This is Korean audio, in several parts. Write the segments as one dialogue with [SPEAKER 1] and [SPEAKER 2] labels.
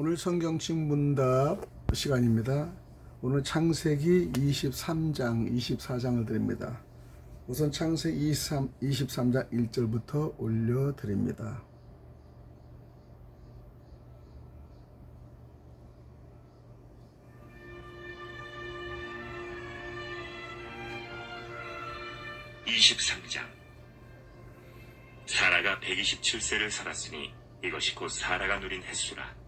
[SPEAKER 1] 오늘 성경책 문답 시간입니다. 오늘 창세기 23장, 24장을 드립니다. 우선 창세기 23, 23장 1절부터 올려드립니다.
[SPEAKER 2] (23장) 사라가 127세를 살았으니 이것이 곧 사라가 누린 횟수라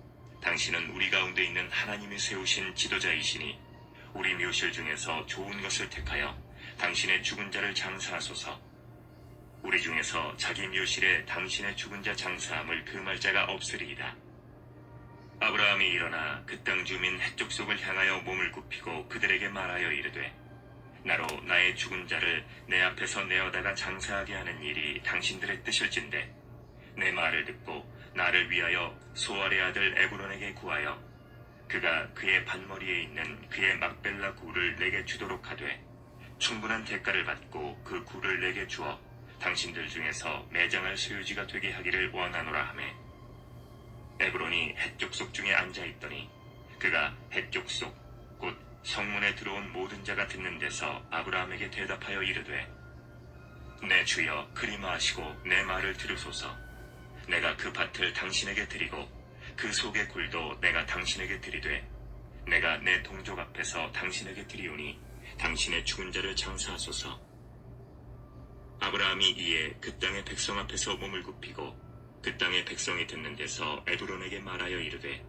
[SPEAKER 2] 당신은 우리 가운데 있는 하나님이 세우신 지도자이시니 우리 묘실 중에서 좋은 것을 택하여 당신의 죽은 자를 장사하소서. 우리 중에서 자기 묘실에 당신의 죽은 자 장사함을 금할 자가 없으리이다. 아브라함이 일어나 그 땅 주민 헷족속을 향하여 몸을 굽히고 그들에게 말하여 이르되 나로 나의 죽은 자를 내 앞에서 내어다가 장사하게 하는 일이 당신들의 뜻일진데 내 말을 듣고 나를 위하여 소알의 아들 에브론에게 구하여 그가 그의 반머리에 있는 그의 막벨라 굴을 내게 주도록 하되 충분한 대가를 받고 그 굴을 내게 주어 당신들 중에서 매장할 소유지가 되게 하기를 원하노라 하매. 에브론이 헷족속 중에 앉아 있더니 그가 헷족속 곧 성문에 들어온 모든 자가 듣는 데서 아브라함에게 대답하여 이르되 내 주여 그리마하시고 내 말을 들으소서 내가 그 밭을 당신에게 드리고 그 속의 굴도 내가 당신에게 드리되 내가 내 동족 앞에서 당신에게 드리오니 당신의 죽은 자를 장사하소서 아브라함이 이에 그 땅의 백성 앞에서 몸을 굽히고 그 땅의 백성이 듣는 데서 에브론에게 말하여 이르되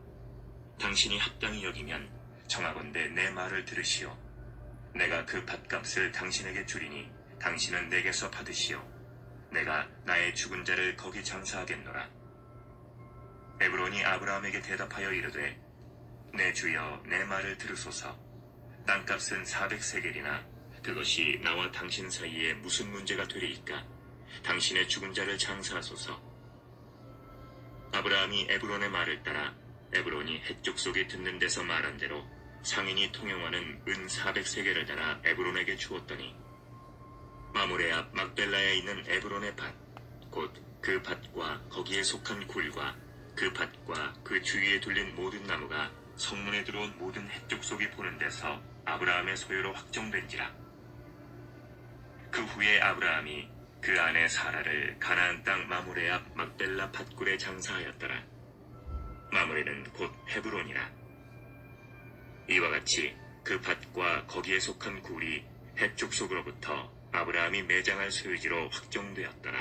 [SPEAKER 2] 당신이 합당히 여기면 정하건대 내 말을 들으시오. 내가 그 밭값을 당신에게 주리니 당신은 내게서 받으시오. 내가 나의 죽은 자를 거기 장사하겠노라. 에브론이 아브라함에게 대답하여 이르되 내 주여 내 말을 들으소서. 땅값은 400세겔이나 그것이 나와 당신 사이에 무슨 문제가 되리이까? 당신의 죽은 자를 장사하소서. 아브라함이 에브론의 말을 따라 에브론이 헷족 속에 듣는 데서 말한 대로 상인이 통용하는 은 400세겔을 달아 에브론에게 주었더니 마물의 앞 막벨라에 있는 에브론의 밭, 곧 그 밭과 거기에 속한 굴과 그 밭과 그 주위에 둘린 모든 나무가 성문에 들어온 모든 헷족 속이 보는 데서 아브라함의 소유로 확정된지라. 그 후에 아브라함이 그 아내 사라를 가나안 땅 마물의 앞 막벨라 밭굴에 장사하였더라. 마무리는 곧 헤브론이라. 이와 같이 그 밭과 거기에 속한 굴이 해쪽 속으로부터 아브라함이 매장할 소유지로 확정되었더라.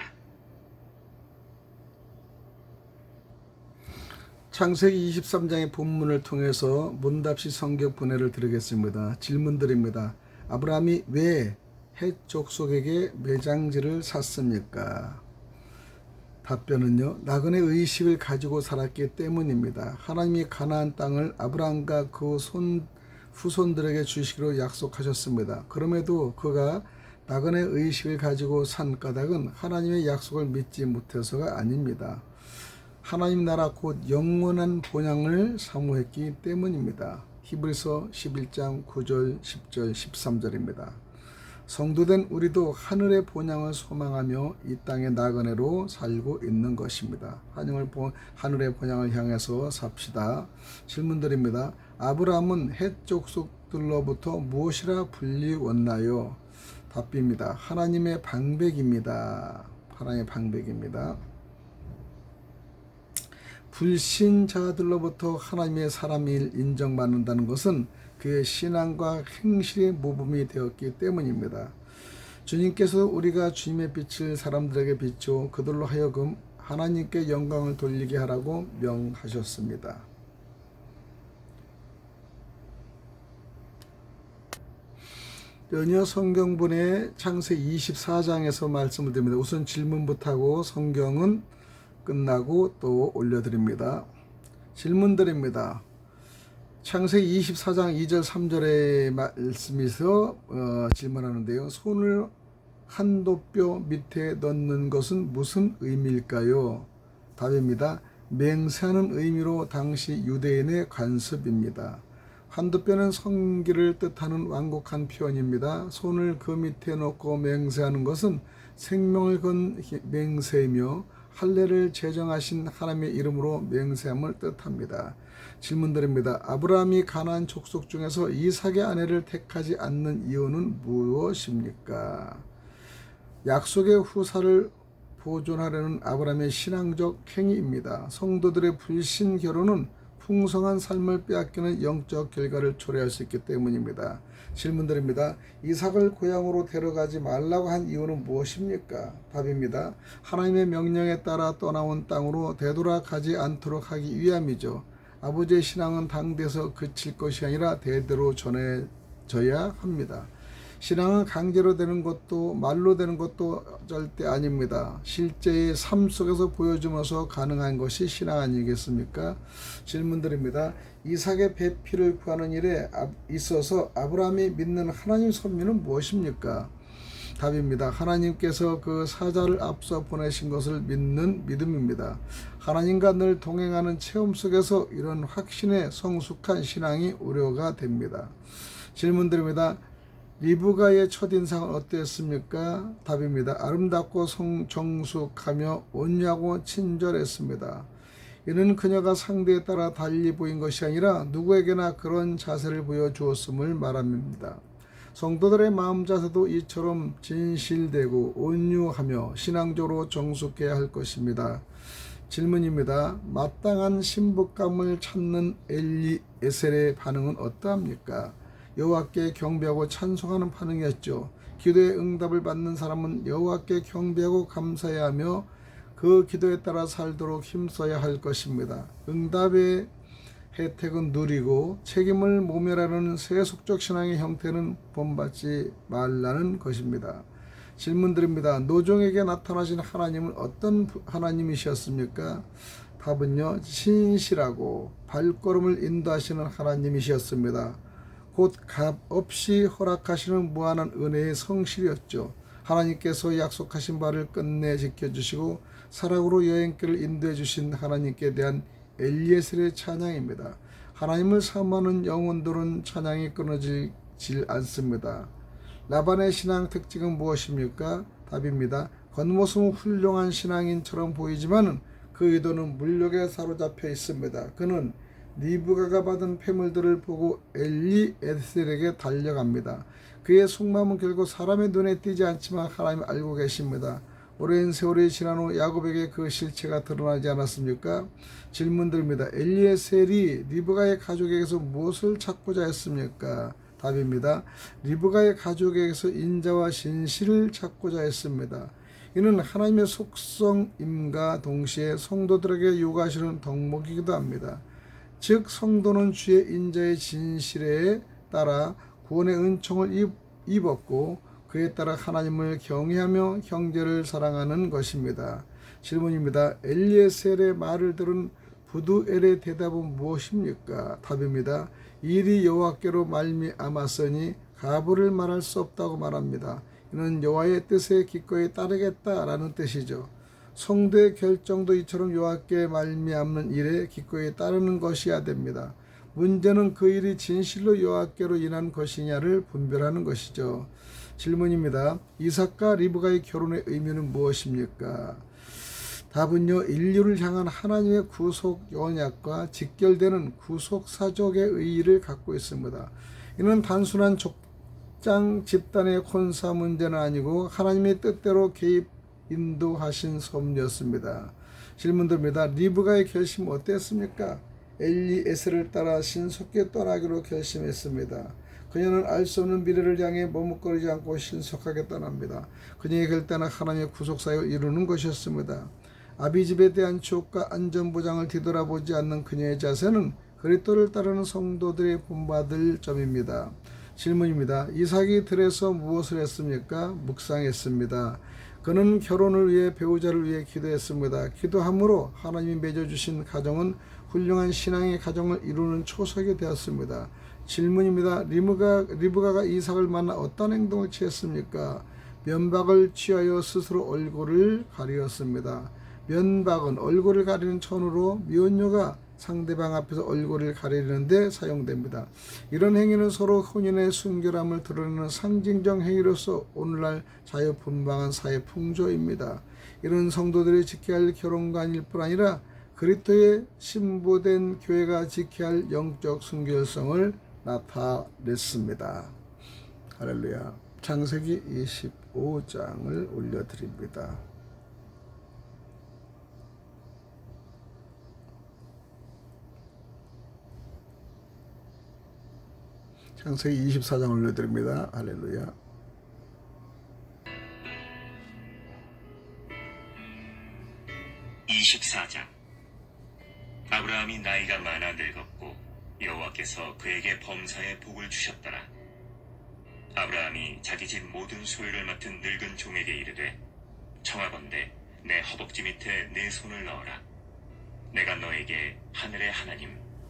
[SPEAKER 1] 창세기 23장의 본문을 통해서 문답시 성경 분해를 드리겠습니다. 질문 드립니다. 아브라함이 왜 해족속에게 매장지를 샀습니까? 답변은요. 나그네 의식을 가지고 살았기 때문입니다. 하나님이 가나안 땅을 아브라함과 그 손 후손들에게 주시기로 약속하셨습니다. 그럼에도 그가 나그네 의식을 가지고 산 까닭은 하나님의 약속을 믿지 못해서가 아닙니다. 하나님 나라 곧 영원한 본향을 사모했기 때문입니다. 히브리서 11장 9절, 10절, 13절입니다. 성도된 우리도 하늘의 본향을 소망하며 이 땅의 나그네로 살고 있는 것입니다. 하늘을 본 하늘의 본향을 향해서 삽시다. 질문드립니다. 아브라함은 해쪽 속들로부터 무엇이라 불리웠나요? 답입니다. 하나님의 방백입니다. 하나님의 방백입니다. 불신자들로부터 하나님의 사람일 인정받는다는 것은 그의 신앙과 행실의 모범이 되었기 때문입니다. 주님께서 우리가 주님의 빛을 사람들에게 비추어 그들로 하여금 하나님께 영광을 돌리게 하라고 명하셨습니다. 연여 성경분의 창세 24장에서 말씀을 드립니다. 우선 질문부터 하고 성경은 끝나고 또 올려드립니다. 질문 드립니다. 창세기 24장 2절 3절의 말씀에서 어, 질문하는데요. 손을 한도뼈 밑에 넣는 것은 무슨 의미일까요? 답입니다. 맹세하는 의미로 당시 유대인의 관습입니다. 한도뼈는 성기를 뜻하는 완곡한 표현입니다. 손을 그 밑에 놓고 맹세하는 것은 생명을 건 맹세이며 할례를 제정하신 하나님의 이름으로 맹세함을 뜻합니다. 질문드립니다. 아브라함이 가나안 족속 중에서 이삭의 아내를 택하지 않는 이유는 무엇입니까? 약속의 후사를 보존하려는 아브라함의 신앙적 행위입니다. 성도들의 불신 결혼은 풍성한 삶을 빼앗기는 영적 결과를 초래할 수 있기 때문입니다. 질문드립니다. 이삭을 고향으로 데려가지 말라고 한 이유는 무엇입니까? 답입니다. 하나님의 명령에 따라 떠나온 땅으로 되돌아가지 않도록 하기 위함이죠. 아버지의 신앙은 당대에서 그칠 것이 아니라 대대로 전해져야 합니다. 신앙은 강제로 되는 것도 말로 되는 것도 절대 아닙니다. 실제의 삶 속에서 보여주면서 가능한 것이 신앙 아니겠습니까? 질문드립니다. 이삭의 배피를 구하는 일에 있어서 아브라함이 믿는 하나님 선미는 무엇입니까? 답입니다. 하나님께서 그 사자를 앞서 보내신 것을 믿는 믿음입니다. 하나님과 늘 동행하는 체험 속에서 이런 확신의 성숙한 신앙이 우려가 됩니다. 질문 드립니다. 리브가의 첫인상은 어땠습니까? 답입니다. 아름답고 성, 정숙하며 온유하고 친절했습니다. 이는 그녀가 상대에 따라 달리 보인 것이 아니라 누구에게나 그런 자세를 보여주었음을 말합니다. 성도들의 마음 자세도 이처럼 진실되고 온유하며 신앙적으로 정숙해야 할 것입니다. 질문입니다. 마땅한 신부감을 찾는 엘리 에셀의 반응은 어떠합니까? 여호와께 경배하고 찬송하는 반응이었죠. 기도의 응답을 받는 사람은 여호와께 경배하고 감사해야 하며 그 기도에 따라 살도록 힘써야 할 것입니다. 응답의 혜택은 누리고 책임을 모멸하는 세속적 신앙의 형태는 본받지 말라는 것입니다. 질문드립니다. 노종에게 나타나신 하나님은 어떤 하나님이셨습니까? 답은요, 신실하고 발걸음을 인도하시는 하나님이셨습니다. 곧 값 없이 허락하시는 무한한 은혜의 성실이었죠. 하나님께서 약속하신 바를 끝내 지켜주시고 사랑으로 여행길을 인도해 주신 하나님께 대한 엘리에셀의 찬양입니다. 하나님을 사모하는 영혼들은 찬양이 끊어지질 않습니다. 라반의 신앙 특징은 무엇입니까? 답입니다. 겉모습은 훌륭한 신앙인처럼 보이지만 그 의도는 물욕에 사로잡혀 있습니다. 그는 리브가가 받은 폐물들을 보고 엘리 에셀에게 달려갑니다. 그의 속마음은 결국 사람의 눈에 띄지 않지만 하나님 알고 계십니다. 오랜 세월이 지난 후 야곱에게 그 실체가 드러나지 않았습니까? 질문드립니다. 엘리에셀이 리브가의 가족에게서 무엇을 찾고자 했습니까? 답입니다. 리브가의 가족에게서 인자와 진실을 찾고자 했습니다. 이는 하나님의 속성임과 동시에 성도들에게 요구하시는 덕목이기도 합니다. 즉 성도는 주의 인자의 진실에 따라 구원의 은총을 입었고 그에 따라 하나님을 경외하며 형제를 사랑하는 것입니다. 질문입니다. 엘리에셀의 말을 들은 부두엘의 대답은 무엇입니까? 답입니다. 일이 여호와께로 말미암았으니 가부를 말할 수 없다고 말합니다. 이는 여호와의 뜻에 기꺼이 따르겠다라는 뜻이죠. 성도의 결정도 이처럼 여호와께 말미암는 일에 기꺼이 따르는 것이야 됩니다. 문제는 그 일이 진실로 여호와께로 인한 것이냐를 분별하는 것이죠. 질문입니다. 이삭과 리브가의 결혼의 의미는 무엇입니까? 답은요, 인류를 향한 하나님의 구속 언약과 직결되는 구속 사적의 의의를 갖고 있습니다. 이는 단순한 족장 집단의 콘사 문제는 아니고 하나님의 뜻대로 개입 인도하신 섭리였습니다. 질문드립니다. 리브가의 결심 어땠습니까? 엘리 에스를 따라 신속히 떠나기로 결심했습니다. 그녀는 알 수 없는 미래를 향해 머뭇거리지 않고 신속하게 떠납니다. 그녀의 결단은 하나님의 구속사역을 이루는 것이었습니다. 아비집에 대한 추억과 안전보장을 뒤돌아보지 않는 그녀의 자세는 그리스도를 따르는 성도들이 본받을 점입니다. 질문입니다. 이삭이 들에서 무엇을 했습니까? 묵상했습니다. 그는 결혼을 위해 배우자를 위해 기도했습니다. 기도함으로 하나님이 맺어주신 가정은 훌륭한 신앙의 가정을 이루는 초석이 되었습니다. 질문입니다. 리브가, 리브가가 이삭을 만나 어떤 행동을 취했습니까? 면박을 취하여 스스로 얼굴을 가리었습니다. 면박은 얼굴을 가리는 천으로 미혼녀가 상대방 앞에서 얼굴을 가리는데 사용됩니다. 이런 행위는 서로 혼인의 순결함을 드러내는 상징적 행위로서 오늘날 자유분방한 사회 풍조입니다. 이런 성도들이 지켜야 할 결혼관일 뿐 아니라 그리스도의 신부된 교회가 지켜야 할 영적 순결성을 나타냈습니다. 할렐루야. 창세기 25장을 올려드립니다. 창세기 24장 올려드립니다. 할렐루야.
[SPEAKER 2] (24장) 아브라함이 나이가 많아 늙었고 여호와께서 그에게 범사에 복을 주셨더라 아브라함이 자기 집 모든 소유를 맡은 늙은 종에게 이르되 청하건대 내 허벅지 밑에 내 손을 넣어라 내가 너에게 하늘의 하나님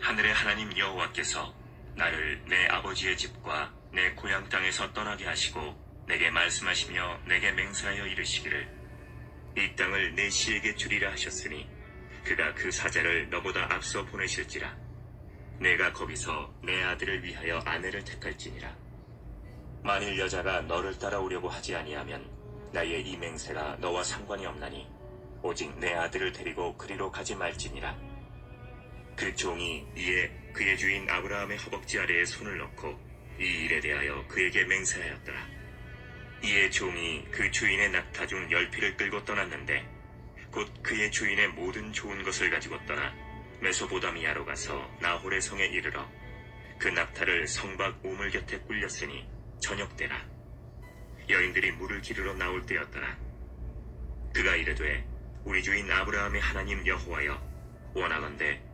[SPEAKER 2] 하늘의 하나님 여호와께서 나를 내 아버지의 집과 내 고향 땅에서 떠나게 하시고 내게 말씀하시며 내게 맹세하여 이르시기를 이 땅을 내 씨에게 주리라 하셨으니 그가 그 사자를 너보다 앞서 보내실지라. 내가 거기서 내 아들을 위하여 아내를 택할지니라. 만일 여자가 너를 따라오려고 하지 아니하면 나의 이 맹세가 너와 상관이 없나니 오직 내 아들을 데리고 그리로 가지 말지니라 그 종이 이에 그의 주인 아브라함의 허벅지 아래에 손을 넣고 이 일에 대하여 그에게 맹세하였더라. 이에 종이 그 주인의 낙타 중 열피를 끌고 떠났는데 곧 그의 주인의 모든 좋은 것을 가지고 떠나 메소보다미아로 가서 나홀의 성에 이르러 그 낙타를 성박 우물 곁에 꿀렸으니 저녁 때라. 여인들이 물을 기르러 나올 때였더라. 그가 이르되 우리 주인 아브라함의 하나님 여호와여 원하건대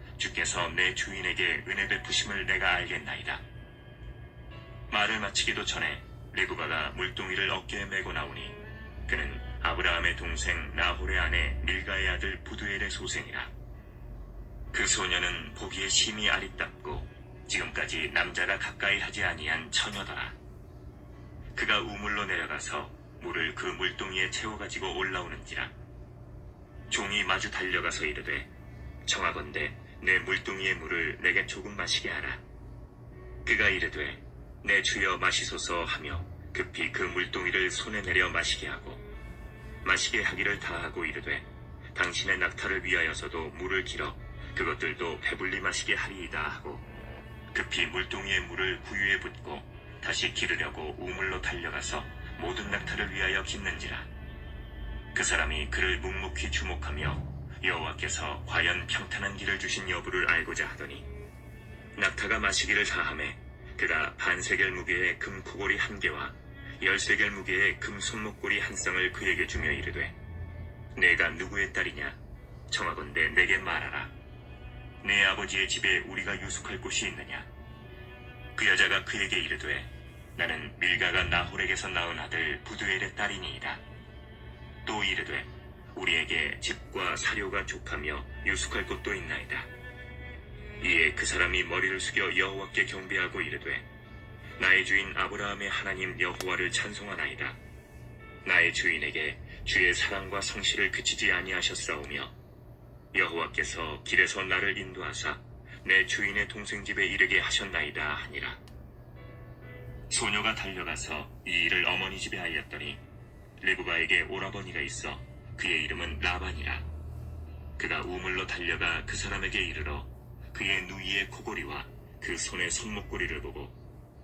[SPEAKER 2] 주께서 내 주인에게 은혜 베푸심을 내가 알겠나이다 말을 마치기도 전에 리브가가 물동이를 어깨에 메고 나오니 그는 아브라함의 동생 나홀의 아내 밀가의 아들 부두엘의 소생이라. 그 소녀는 보기에 심히 아리답고 지금까지 남자가 가까이 하지 아니한 처녀더라. 그가 우물로 내려가서 물을 그 물동이에 채워가지고 올라오는지라. 종이 마주 달려가서 이르되 청하건대 내 물동이의 물을 내게 조금 마시게 하라. 그가 이르되 내 주여 마시소서 하며 급히 그 물동이를 손에 내려 마시게 하고 마시게 하기를 다하고 이르되 당신의 낙타를 위하여서도 물을 길어 그것들도 배불리 마시게 하리이다 하고 급히 물동이의 물을 구유에 붓고 다시 기르려고 우물로 달려가서 모든 낙타를 위하여 깃는지라 그 사람이 그를 묵묵히 주목하며 여호와께서 과연 평탄한 길을 주신 여부를 알고자 하더니 낙타가 마시기를 다함에 그가 반세겔 무게의 금 코골이 한 개와 열세겔 무게의 금 손목고리 한 쌍을 그에게 주며 이르되 내가 누구의 딸이냐? 청하건대 내게 말하라. 내 아버지의 집에 우리가 유숙할 곳이 있느냐? 그 여자가 그에게 이르되 나는 밀가가 나홀에게서 낳은 아들 부두엘의 딸이니이다. 또 이르되 우리에게 집과 사료가 족하며 유숙할 곳도 있나이다 이에 그 사람이 머리를 숙여 여호와께 경배하고 이르되 나의 주인 아브라함의 하나님 여호와를 찬송하나이다. 나의 주인에게 주의 사랑과 성실을 그치지 아니하셨사오며 여호와께서 길에서 나를 인도하사 내 주인의 동생 집에 이르게 하셨나이다 하니라. 소녀가 달려가서 이 일을 어머니 집에 알렸더니 리브가에게 오라버니가 있어 그의 이름은 라반이라. 그가 우물로 달려가 그 사람에게 이르러 그의 누이의 코골이와 그 손의 손목고리를 보고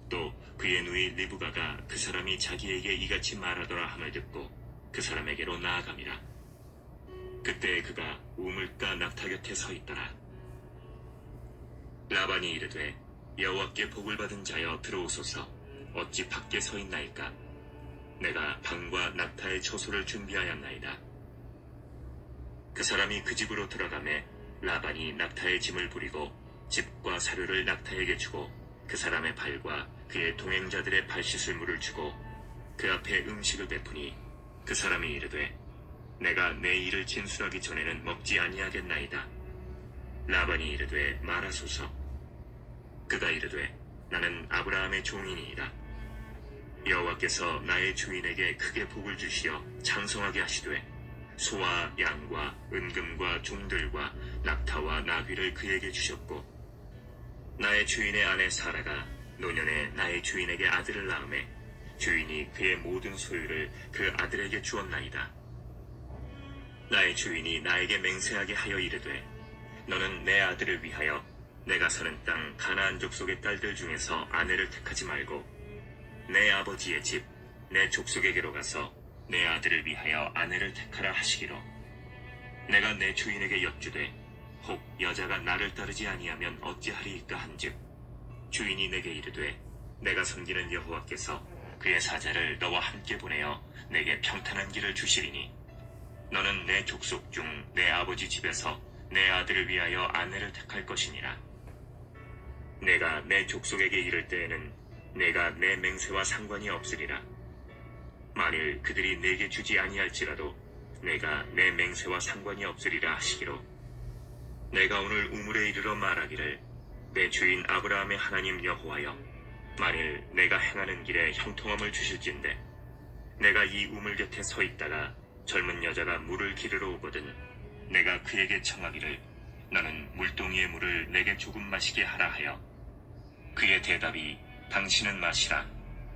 [SPEAKER 2] 또 그의 누이 리브가가 그 사람이 자기에게 이같이 말하더라 함을 듣고 그 사람에게로 나아갑니다. 그때 그가 우물가 낙타 곁에 서 있더라. 라반이 이르되 여호와께 복을 받은 자여 들어오소서 어찌 밖에 서 있나이까 내가 방과 낙타의 초소를 준비하였나이다. 그 사람이 그 집으로 들어가매 라반이 낙타의 짐을 부리고 집과 사료를 낙타에게 주고 그 사람의 발과 그의 동행자들의 발 씻을 물을 주고 그 앞에 음식을 베푸니 그 사람이 이르되 내가 내 일을 진술하기 전에는 먹지 아니하겠나이다. 라반이 이르되 말하소서. 그가 이르되 나는 아브라함의 종이니이다. 여호와께서 나의 주인에게 크게 복을 주시어 장성하게 하시되 소와 양과 은금과 종들과 낙타와 나귀를 그에게 주셨고 나의 주인의 아내 사라가 노년에 나의 주인에게 아들을 낳음에 주인이 그의 모든 소유를 그 아들에게 주었나이다. 나의 주인이 나에게 맹세하게 하여 이르되 너는 내 아들을 위하여 내가 사는 땅 가나안 족속의 딸들 중에서 아내를 택하지 말고 내 아버지의 집 내 족속에게로 가서 내 아들을 위하여 아내를 택하라 하시기로 내가 내 주인에게 여쭈되 혹 여자가 나를 따르지 아니하면 어찌하리이까 한즉 주인이 내게 이르되 내가 섬기는 여호와께서 그의 사자를 너와 함께 보내어 내게 평탄한 길을 주시리니 너는 내 족속 중 내 아버지 집에서 내 아들을 위하여 아내를 택할 것이니라. 내가 내 족속에게 이를 때에는 내가 내 맹세와 상관이 없으리라. 만일 그들이 내게 주지 아니할지라도 내가 내 맹세와 상관이 없으리라 하시기로. 내가 오늘 우물에 이르러 말하기를 내 주인 아브라함의 하나님 여호와여 만일 내가 행하는 길에 형통함을 주실진데 내가 이 우물 곁에 서 있다가 젊은 여자가 물을 기르러 오거든 내가 그에게 청하기를 너는 물동이의 물을 내게 조금 마시게 하라 하여 그의 대답이 당신은 마시라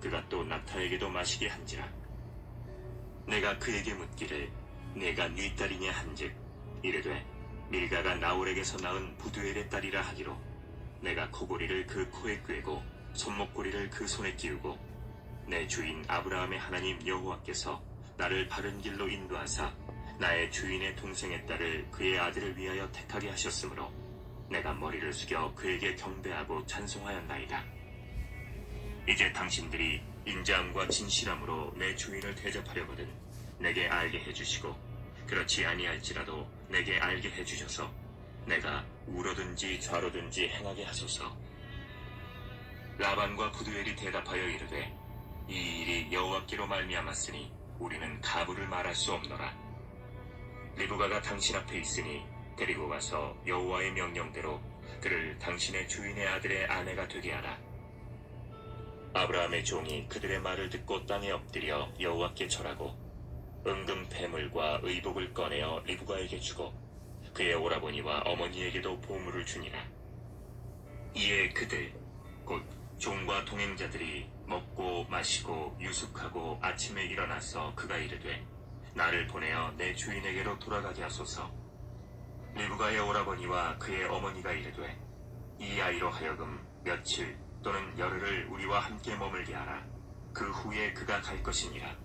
[SPEAKER 2] 그가 또 낙타에게도 마시게 한지라 내가 그에게 묻기를 내가 네 딸이냐 한즉 이르되 밀가가 나홀에게서 낳은 부두엘의 딸이라 하기로 내가 코골이를 그 코에 꿰고 손목고리를 그 손에 끼우고 내 주인 아브라함의 하나님 여호와께서 나를 바른 길로 인도하사 나의 주인의 동생의 딸을 그의 아들을 위하여 택하게 하셨으므로 내가 머리를 숙여 그에게 경배하고 찬송하였나이다. 이제 당신들이 인자함과 진실함으로 내 주인을 대접하려거든 내게 알게 해주시고 그렇지 아니할지라도 내게 알게 해주셔서 내가 우로든지 좌로든지 행하게 하소서. 라반과 부두엘이 대답하여 이르되 이 일이 여호와께로 말미암았으니 우리는 가부를 말할 수 없노라. 리브가가 당신 앞에 있으니 데리고 가서 여호와의 명령대로 그를 당신의 주인의 아들의 아내가 되게 하라. 아브라함의 종이 그들의 말을 듣고 땅에 엎드려 여호와께 절하고 은금 패물과 의복을 꺼내어 리브가에게 주고 그의 오라버니와 어머니에게도 보물을 주니라. 이에 그들 곧 종과 동행자들이 먹고 마시고 유숙하고 아침에 일어나서 그가 이르되 나를 보내어 내 주인에게로 돌아가게 하소서. 리브가의 오라버니와 그의 어머니가 이르되 이 아이로 하여금 며칠 또는 열흘을 우리와 함께 머물게 하라. 그 후에 그가 갈 것이니라.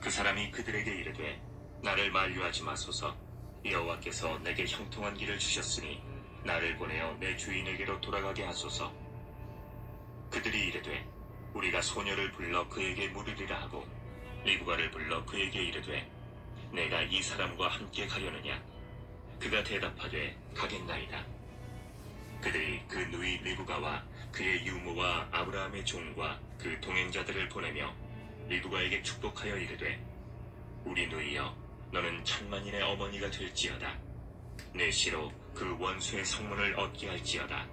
[SPEAKER 2] 그 사람이 그들에게 이르되 나를 만류하지 마소서. 여호와께서 내게 형통한 길을 주셨으니 나를 보내어 내 주인에게로 돌아가게 하소서. 그들이 이르되 우리가 소녀를 불러 그에게 물으리라 하고 리브가를 불러 그에게 이르되 내가 이 사람과 함께 가려느냐 그가 대답하되 가겠나이다 그들이 그 누이 리브가와 그의 유모와 아브라함의 종과 그 동행자들을 보내며 리브가에게 축복하여 이르되 우리 누이여 너는 천만인의 어머니가 될지어다. 내 시로 그 원수의 성문을 얻게 할지어다.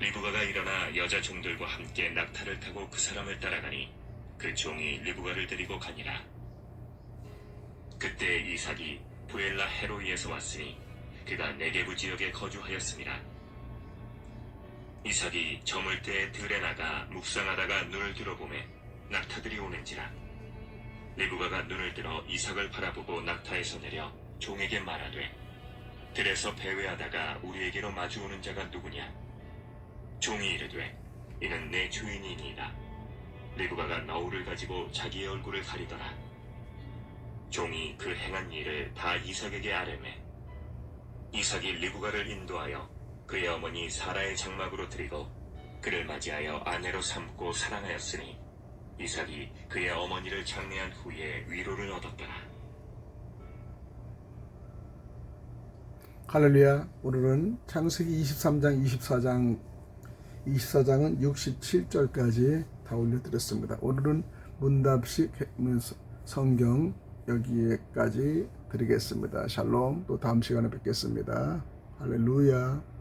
[SPEAKER 2] 리브가가 일어나 여자 종들과 함께 낙타를 타고 그 사람을 따라가니 그 종이 리브가를 데리고 가니라. 그때 이삭이 부엘라 헤로이에서 왔으니 그가 네게부 지역에 거주하였습니다. 이삭이 저물 때 들에 나가 묵상하다가 눈을 들어보매 낙타들이 오는지라. 리브가가 눈을 들어 이삭을 바라보고 낙타에서 내려 종에게 말하되 들에서 배회하다가 우리에게로 마주오는 자가 누구냐? 종이 이르되 이는 내 주인이니이다. 리브가가 너울을 가지고 자기의 얼굴을 가리더라. 종이 그 행한 일을 다 이삭에게 아뢰매. 이삭이 리브가를 인도하여 그의 어머니 사라의 장막으로 드리고 그를 맞이하여 아내로 삼고 사랑하였으니 이삭이 그의 어머니를 장례한 후에 위로를 얻었더라.
[SPEAKER 1] 할렐루야. 오늘은 창세기 23장, 24장, 24장은 67절까지 다 올려드렸습니다. 오늘은 문답식 성경 여기에까지 드리겠습니다. 샬롬. 또 다음 시간에 뵙겠습니다. 할렐루야.